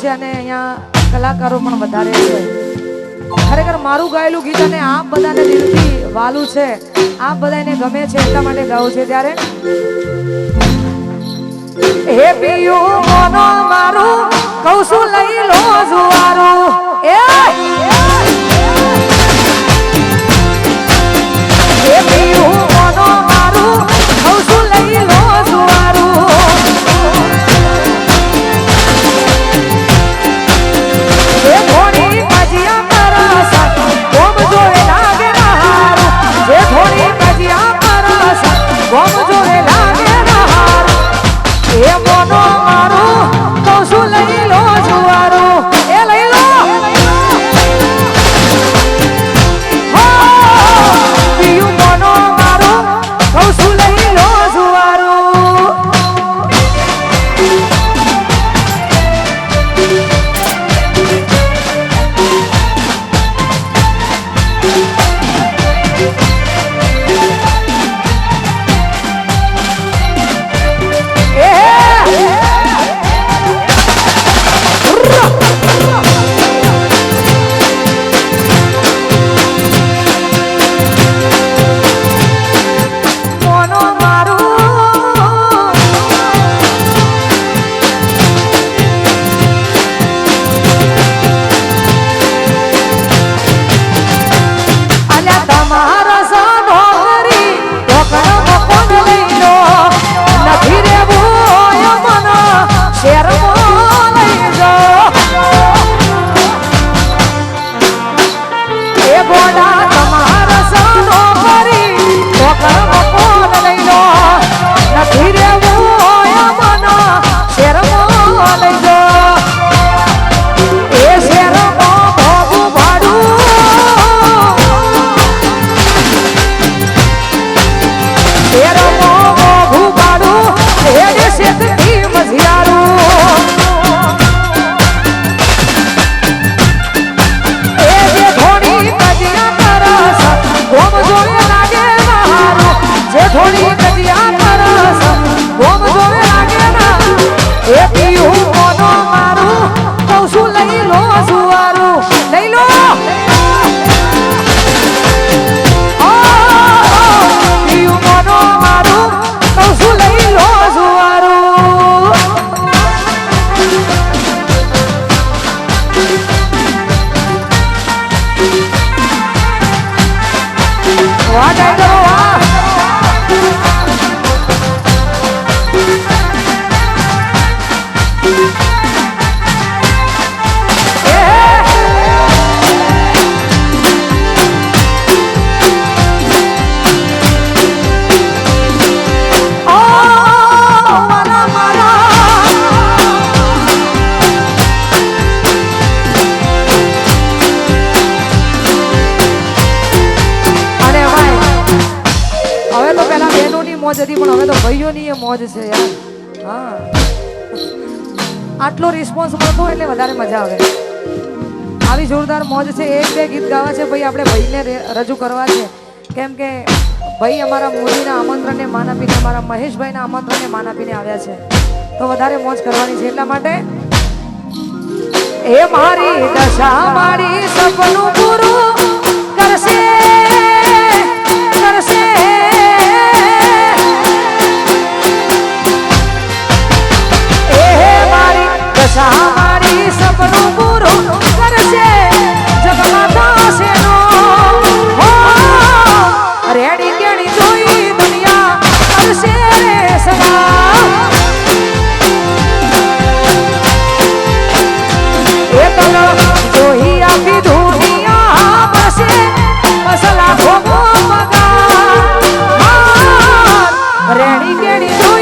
છે અને અહીંયા કલાકારો પણ વધારે છે. ખરેખર મારું ગાયેલું ગીત અને આપ બધાને દિલથી વાલું છે. આપ બધાને ગમે છે એટલા માટે ગાવું છે ત્યારે. હે પિયું, મોનો મારું છું લઈ લો જુવારું. એ મોજ હતી, પણ હવે તો ભાઈઓની એ મોજ છે યાર. હા. આટલો રિસ્પોન્સ મળતો એટલે વધારે મજા આવે. આવી જોરદાર મોજ છે. એક બે ગીત ગાવા છે. ભાઈ, આપણે ભાઈને રજૂ કરવા છે. કેમ કે ભાઈ અમારા મોદીના આમંત્રણને માન આપીને, અમારા મહેશભાઈના આમંત્રણને માન આપીને આવ્યા છે. તો વધારે મોજ કરવાની છે. એટલા માટે એ મારી દશા, મારી સપનું પૂરું કરશે. રેડી ગેડી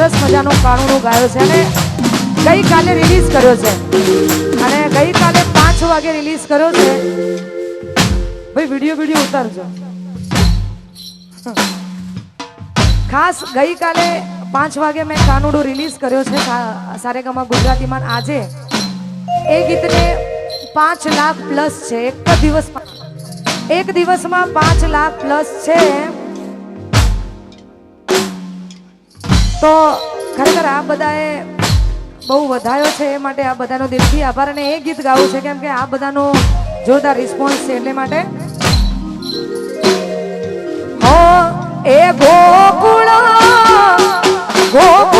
સરસ મજાનું કાણુનું ગાયો છે અને ગઈકાલે રિલીઝ કર્યો છે. અને ગઈકાલે પાંચ વાગે રિલીઝ કર્યો છે. ભાઈ વીડિયો વીડિયો ઉતારજો. ખાસ ગઈકાલે પાંચ વાગે મેં કાનુડો રિલીઝ કર્યો છે સારેગામા ગુજરાતીમાં આજે. એ ગીતને પાંચ લાખ પ્લસ છે. એક દિવસમાં એક દિવસમાં પાંચ લાખ પ્લસ છે. તો ખરેખર આ બધાએ બહુ વધાયો છે એ માટે આ બધાનો દિલથી આભાર અને એ ગીત ગાવું છે કેમ કે આ બધાનો જોરદાર રિસ્પોન્સ છે એટલે માટે. હો, એ ગોકુળ ગોકુળ